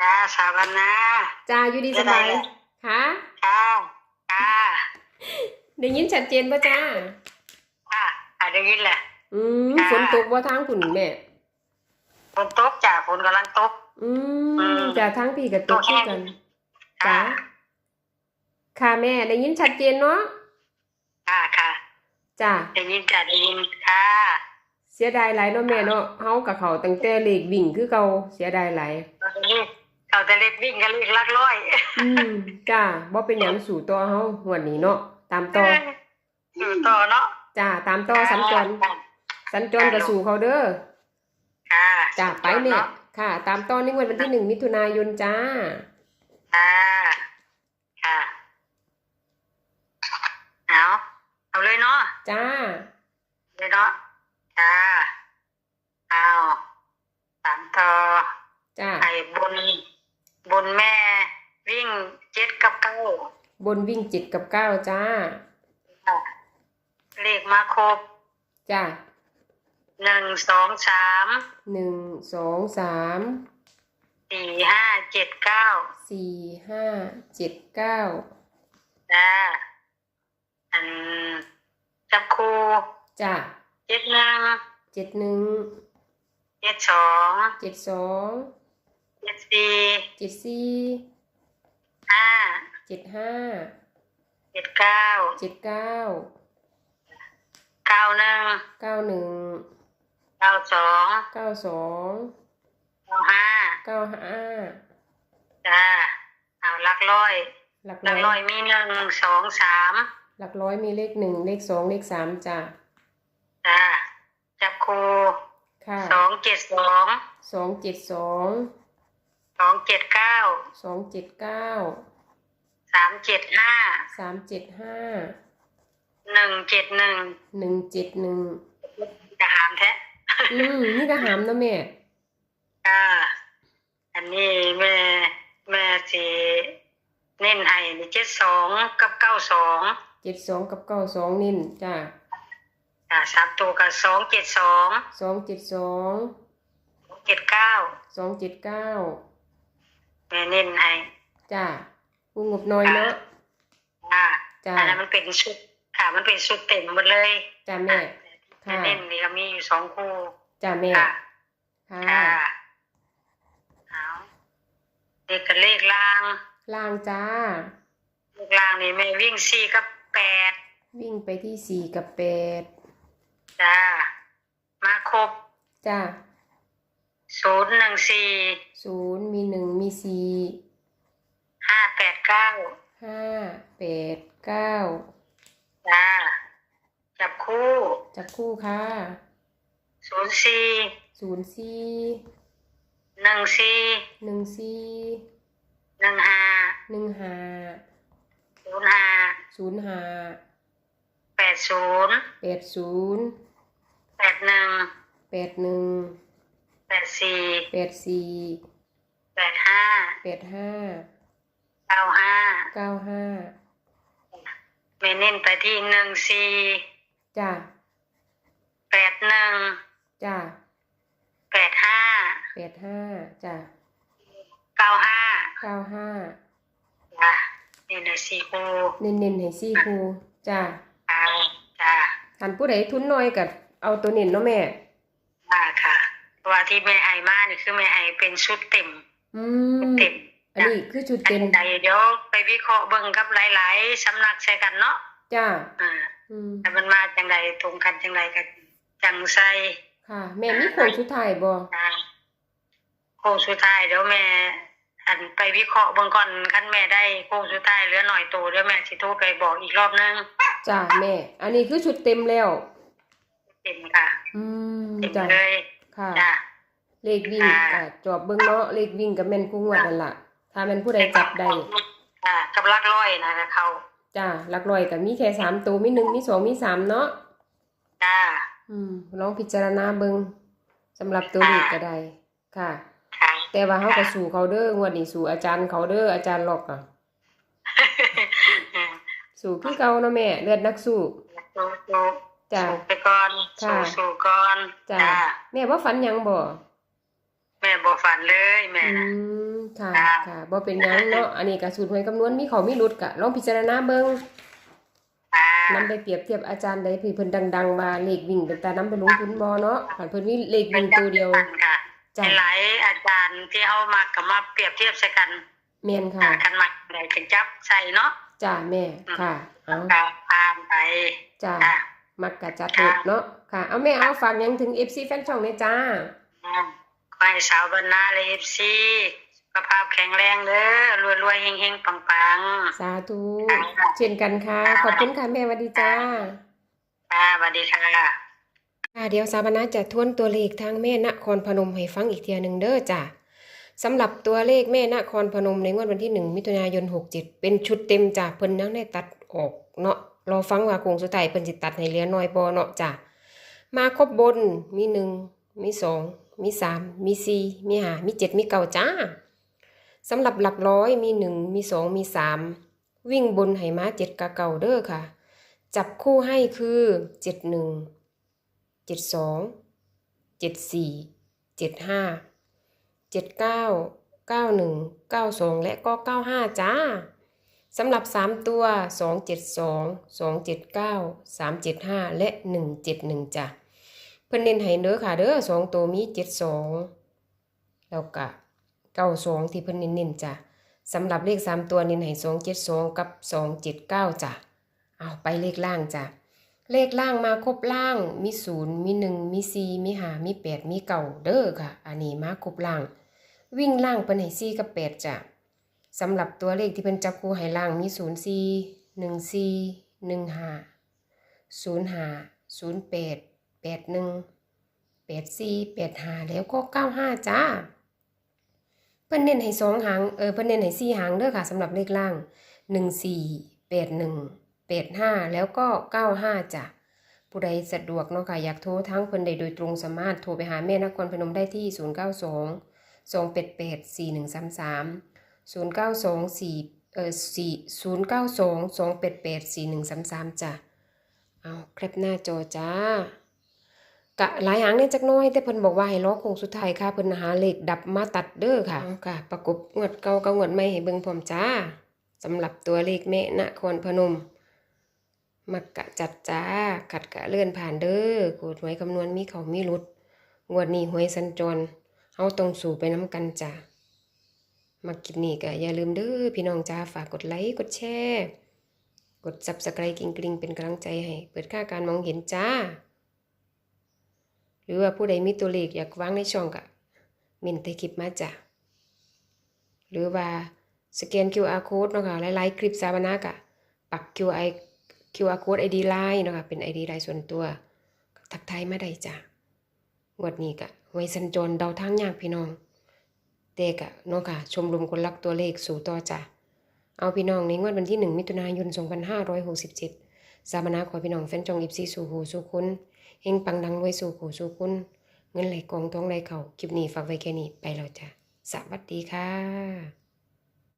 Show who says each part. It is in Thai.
Speaker 1: จ้าสาวันนา
Speaker 2: จ้าอยู่ดีสบาย
Speaker 1: ได้
Speaker 2: ค่ะ
Speaker 1: จ้าจ้า
Speaker 2: ได้ยินชัดเจนป่ะจ้า
Speaker 1: ค่ะอะได้ยินแหละ
Speaker 2: อืม
Speaker 1: ค่ะ
Speaker 2: ฝนตกว่าทางคุณแม่
Speaker 1: ฝนตกจ้าฝนกำลังตก
Speaker 2: อื
Speaker 1: อื
Speaker 2: ม
Speaker 1: ม
Speaker 2: จ้าทางพี่กับตก
Speaker 1: ตกแห้
Speaker 2: คู่
Speaker 1: ง
Speaker 2: กัน
Speaker 1: จ้า
Speaker 2: จ้าค่ะแม่ได้ยินชัดเจนเนาะ
Speaker 1: ค่ะค่ะ
Speaker 2: จ้า
Speaker 1: ได้ยินจ้าได้ยินค่ะ
Speaker 2: เสียดายหลายเนาะแม่เนาะเฮากับเขาตั้งแต่เลขวิ่งคือเก่าเสียดายหลาย
Speaker 1: เราจะเรียกเขาจะเรียกวิ่งกันเรียกลักร้อย
Speaker 2: อืมจ้าบ่เป็นหยังสู่ต่อเฮาหวดนี้เนาะตามต่อ
Speaker 1: อยู่ต่อเนาะ
Speaker 2: จ้าตามต่อสัญจร
Speaker 1: ค่ะ
Speaker 2: สัญจรกับสู่เขาเด้อ
Speaker 1: ค่ะ
Speaker 2: จ้าไปแม่
Speaker 1: เนาะ
Speaker 2: ค่ะ ตามต่อในงวดวันที่หนึ่งมิถุนายนจ้า
Speaker 1: ค่ะค่ะเอาเอาเลยเนาะ
Speaker 2: จ้า
Speaker 1: เลยเนาะจ้าเอาสามต่อ
Speaker 2: จ้า
Speaker 1: ไอ้บน บนแม่ วิ่งเจ็ดกับเก้า
Speaker 2: บนวิ่งจิตกับเก้าจ้า
Speaker 1: เลขมาครบ
Speaker 2: จ้า
Speaker 1: หนึ่งสองสาม
Speaker 2: หนึ่งสองสาม
Speaker 1: สี่ห้าเจ็ดเก้า
Speaker 2: สี่ห้าเจ็ดเก้า
Speaker 1: จ้าอันจับคู
Speaker 2: จ้า
Speaker 1: เจ็ดหนึ่ง
Speaker 2: เจ็ดหนึ่ง
Speaker 1: เจ็ดสอง
Speaker 2: เจ็ดสอง
Speaker 1: เจ็ดสี่
Speaker 2: เจ็ดสี่
Speaker 1: ห้า
Speaker 2: เจ็ดห้า
Speaker 1: เจ็ดเก้า
Speaker 2: เจ็ดเก้า
Speaker 1: เก้าหนึ่ง
Speaker 2: เก้าหนึ่ง
Speaker 1: เก้าสอง
Speaker 2: เก้าสอง
Speaker 1: เก้าห้า
Speaker 2: เก้าห้า
Speaker 1: จ้าเอาหลักร้อย
Speaker 2: หลัก
Speaker 1: หลัก
Speaker 2: ร้
Speaker 1: ร้
Speaker 2: อ
Speaker 1: อยยมีหนึ่งสองสาม
Speaker 2: หลักร้อยมีเลขหนึ่งเลขสองเลขสามจ้า
Speaker 1: จ้าจับคู
Speaker 2: ค่ะ
Speaker 1: สองเจ็ดสอง
Speaker 2: สองเจ็ดสอง
Speaker 1: สองเจ็ดเก้า
Speaker 2: สองเจ็ดเก้า
Speaker 1: สามเจ็ดห้า
Speaker 2: สามเจ็ดห้า
Speaker 1: หนึ่งเจ็ดหนึ่ง
Speaker 2: หนึ่งเจ็ดหนึ่ง
Speaker 1: จะหามแท้
Speaker 2: อืมนี่ก็หามนะแม่
Speaker 1: จ้าอันนี้แม่แม่สีเน้นให้นี่เจ็ดสองกับเก้าสอง
Speaker 2: เจ็ดสองกับเก้าสองนิ่นจ้า
Speaker 1: จ้าสามตัวกับสองเจ็ดสอง
Speaker 2: สองเจ็ดสอง
Speaker 1: เจ็ดเก้า
Speaker 2: สองเจ็ดเก้า
Speaker 1: แม่เน้นให้
Speaker 2: จ้า กูงบน้อยเนาะ
Speaker 1: จ้า
Speaker 2: จ้า
Speaker 1: อันนั้นมันเป็นชุดค่ะ มันเป็นชุดเต็มหมดเลย
Speaker 2: จ้าแม่ค่ะ
Speaker 1: เน้นนี่ก็มีอยู่สองคู่
Speaker 2: จ้าแม่
Speaker 1: ค่ะ
Speaker 2: ค่ะ
Speaker 1: ค่ะเอาเด็กกับเลขล่าง
Speaker 2: ล่างจ้า
Speaker 1: เลขล่างนี่แม่วิ่งสี่กับแปด
Speaker 2: วิ่งไปที่สี่กับแปด
Speaker 1: จ้ามาครบ
Speaker 2: จ้า
Speaker 1: ศูนย์หนึ่งสี่
Speaker 2: ศูนย์มีหนึ่งมีสี่
Speaker 1: ห้า แปดเก้า
Speaker 2: ห้าแปดเก้า
Speaker 1: จ้าจับคู่
Speaker 2: จับคู่ค่ะ
Speaker 1: ศูนย์สี่
Speaker 2: ศูนย์สี่
Speaker 1: หนึ่งสี่
Speaker 2: หนึ่งสี่
Speaker 1: หนึ่งห้า
Speaker 2: หนึ่งห้า
Speaker 1: ศูนย์ห้า
Speaker 2: ศูนย์ห้า
Speaker 1: แปดศูนย์
Speaker 2: แปดศูนย์
Speaker 1: แปดหนึ่ง
Speaker 2: แปดหนึ่ง
Speaker 1: แปดสี่
Speaker 2: แปดสี่
Speaker 1: แปดห้า
Speaker 2: แปดห้า
Speaker 1: เก้าห้า
Speaker 2: เก้าห้า
Speaker 1: แม่เน้นไปที่หนึ่งสี่
Speaker 2: จ้า
Speaker 1: แปดหนึ่ง
Speaker 2: จ้า
Speaker 1: แปดห้า
Speaker 2: แปดห้าจ้า
Speaker 1: เก้าห้า
Speaker 2: เก้าห้า
Speaker 1: จ้านี่เลยสี่คู่
Speaker 2: เน้นๆให้สี่ครูจ้า
Speaker 1: จ้าจ้า
Speaker 2: หันผู้ใดทุนน้อยกับเอาตัวเน้นเนาะแม่
Speaker 1: จ้าค่ะเพราะว่าที่แม่ไฮมานี่คือแม่ไฮเป็นชุดเต็ม
Speaker 2: อื
Speaker 1: ชุด
Speaker 2: ม
Speaker 1: เต็ม
Speaker 2: อั นนี้คือจุด
Speaker 1: อัน
Speaker 2: เด่น
Speaker 1: ใดเดี๋ยวไปวิเคราะห์เบิ่งกับหลาย ๆสำนักใช้กันเนาะ
Speaker 2: จ้า
Speaker 1: อ่า
Speaker 2: อืม
Speaker 1: แต่มันมาจังใดตรงกันจังใดกันจังใส่
Speaker 2: ค่ะ แม่มีโค้งสุดท้ายบ่
Speaker 1: จ้าโค้งสุดท้ายเดี๋ยวแม่อันไปวิเคราะห์เบิ่งก่อนคันแม่ได้โค้งสุดท้ายเหลือหน่อยโตเดี๋ยวแม่สิโทรไปบอกอีกรอบนึง
Speaker 2: จ้าแม่ อันนี้คือชุดเต็มแล้ว
Speaker 1: เต็มค่ะ
Speaker 2: อืม
Speaker 1: เต็ม
Speaker 2: จ้า
Speaker 1: เลย
Speaker 2: ค่ะ
Speaker 1: จ้า
Speaker 2: เลขวิ่ง
Speaker 1: ค่ะ
Speaker 2: ก็จอบเบิ่งเนาะเลขวิ่งกับแม่นคู่งวดนั่นล่ะ ถ้าแม่นผู้ใดจับได้
Speaker 1: ค่ะกับลักร้อยนะเขา
Speaker 2: จ้าหลักร้อยก็มีแค่สามตัวมีหนึ่งมีสองมีสามเนาะ
Speaker 1: จ้า
Speaker 2: อืมลองพิจารณาเบิ่งสำหรับตัวเลขก็ได้ค่ะ
Speaker 1: ค่ะ
Speaker 2: แต่ว่าเฮาก็สู่เขาเด้องวดนี้สู่อาจารย์เขาเด้ออาจารย์ล็อกอะ
Speaker 1: อืม
Speaker 2: สู่คือเก่าเนาะแม่เลือดนักสู้
Speaker 1: สู้สู้
Speaker 2: จ้า
Speaker 1: สู้ไปก่อน
Speaker 2: ค่ะ
Speaker 1: สู้สู้ก่อน
Speaker 2: จ้า
Speaker 1: จ้า
Speaker 2: แม่ว่าฝันหยังบ่
Speaker 1: แม่บ่ฝันเลยแม่
Speaker 2: อื
Speaker 1: นะ
Speaker 2: มค่ะ
Speaker 1: จ้า
Speaker 2: ค่ะบ่เป็นหยังเนาะอันนี้ก็สูตรหวยคำนวณมีเขามีหลุดก็ลองพิจารณาเบิ่ง
Speaker 1: อ่านำ
Speaker 2: ไปเปรียบเทียบอาจารย์ใดที่เพิ่นดังๆว่าเลขวิ่งเป็นตานำไปลงทุนบ่เนาะคันเพิ่นมีเลข
Speaker 1: เป็
Speaker 2: วิ่
Speaker 1: น
Speaker 2: ง
Speaker 1: จั
Speaker 2: ตัวเดียว
Speaker 1: กันค่ะ
Speaker 2: จ้ะ
Speaker 1: หลายอาจารย์ที่เฮามาก็มาเปรียบเทียบใส่กัน
Speaker 2: แม่น
Speaker 1: อ่า
Speaker 2: ค่ะ
Speaker 1: คันมักได้ก็จับใส่เนาะ
Speaker 2: จ้าแม่ค่ะเอา
Speaker 1: ก็ผ่านไป
Speaker 2: จ้า
Speaker 1: อ่า
Speaker 2: มักกะจัดเถิดเนาะค่ะ เอาแม่เอาฝากหยังถึง FC แฟนช่องเลยจ้า
Speaker 1: ขอให้สาวบรรณาเลย FC สุขภาพแข็งแรงเด้อรวยๆเฮงๆปัง
Speaker 2: สาธุ
Speaker 1: ค่ะ
Speaker 2: เช่นกันค่ะ ขอบคุณค่ะแม่สวัสดีจ้า
Speaker 1: ๆค่ะสวัสดีค่ะ
Speaker 2: ค่ะเดี๋ยวสาบนาจะทวนตัวเลขทางแม่นครพนมให้ฟังอีกเทียหนึ่งเด้อจ้ะสำหรับตัวเลขแม่นครพนมในงวดวันที่1มิถุนายน67เป็นชุดเต็มจ้ะเพิ่นยังได้ตัดออกเนาะรอฟังว่าโคงสุดท้ายเพิ่นสิตัดให้เหลือน้อยบ่เนาะจ้ะมาครบบนมี1มี2 มี3มี4มี5มี7มีเก้าจ้าสำหรับหลักร้อยมี1มี2มี3วิ่งบนให้มา7กะเก่าเด้อค่ะ จับคู่ให้คือ71เจ็ดสองเจ็ดสี่เจ็ดห้าเจ็ดเก้าเก้าหนึ่งเก้าสองและก็เก้าห้าจ้าสำหรับสามตัวสองเจ็ดสองสองเจ็ดเก้าสามเจ็ดห้าและหนึ่งเจ็ดหนึ่งจ้ะ พิ่นเน้นให้เด้อค่ะเด้อสองตัวมีเจ็ดสองแล้วก็เก้าสองที่เพิ่นเน้นๆจ้ะสำหรับเลขสามตัวเน้นให้สองเจ็ดสองกับสองเจ็ดเก้าจ้ะเอาไปเลขล่างจ้ะเลขล่างมาครบล่างมีศูนย์มีหนึ่งมีสี่มีห้ามีแปดมีเก่าเด้อค่ะ อันนี้มาครบล่าง วิ่งล่างเป็นให้สี่กับแปดจ้ะสำหรับตัวเลขที่เป็นจับคู่ให้ล่างมีศูนย์สี่หนึ่งสี่หนึ่งห้าศูนย์ห้าศูนย์แปด แปดหนึ่งแปดสี่แปดห้าแล้วก็เก้าห้าจ้า เพิ่นเน้นให้สองหาง เออ เพิ่นเน้นให้สี่หางเด้อค่ะสำหรับเลขล่างหนึ่งสี่แปดหนึ่งแปดห้าแล้วก็เก้าห้าจ้ะผู้ใดสะดวกเนาะค่ะอยากโทรทั้งเพิ่นใดโดยตรงสามารถโทรไปหาแม่นครพนมได้ที่0 9 2 2 8 8 4 1 3 3 0 9 2 4เก้าสองสี่เอ4 0 9 2 2 8 8 4 1 3 3จ้ะ เอาแคปหน้าจอจ้า กะหลายหางเนี่ยจักหน้อยแต่เพิ่นบอกว่าให้รอคงสุดท้ายค่ะเพิ่นหาเลขดับมาตัดเด้อค่ะเอาค่ะ ประกบงวดเก่ากับงวดใหม่ให้เบิ่งพร้อมจ้าสำหรับตัวเลขแม่นครพนม มักกะจัดจ้าขัดกะเลื่อนผ่านเด้อขูดหวยคำนวณมีเขามีหลุดงวดนี้หวยสัญจรเฮาต้องสู่ไปน้ำกันจ้ามักคลิปนี้ก็อย่าลืมเด้อพี่น้องจ้าฝากกดไลค์กดแชร์ กด Subscribe กิ่งกริงเป็นกำลังใจให้ เปิดค่าการมองเห็นจ้า หรือว่าผู้ใดมีตัวเลขอยากวางในช่องกะมินใต้คลิปมาจ้าหรือว่าสแกน QR code เนาะค่ะหลายๆคลิปสาบานากะปัก QR QR code ID Line เนาะคะเป็น ID Line ส่วนตัวทักทายมาได้จ้ะงวดนี้กะหวยสัญจรเดาทางยากพี่น้องแต่กะเนาะค่ะ ชมรมคนรักตัวเลขสู่ต่อจ้ะเอาพี่น้องในงวดวันที่ 1 มิถุนายน 2567 สาบนาขอพี่น้องแฟนจองอิบซีสู่หูสู่คุณ เฮงปังดังรวยสู่ขู่สู่คุณ เงินไหลกองท้องไหลเข่าคลิปนี้ฝากไว้แค่นี้ไปแล้วจ้ะสวัสดีค่ะ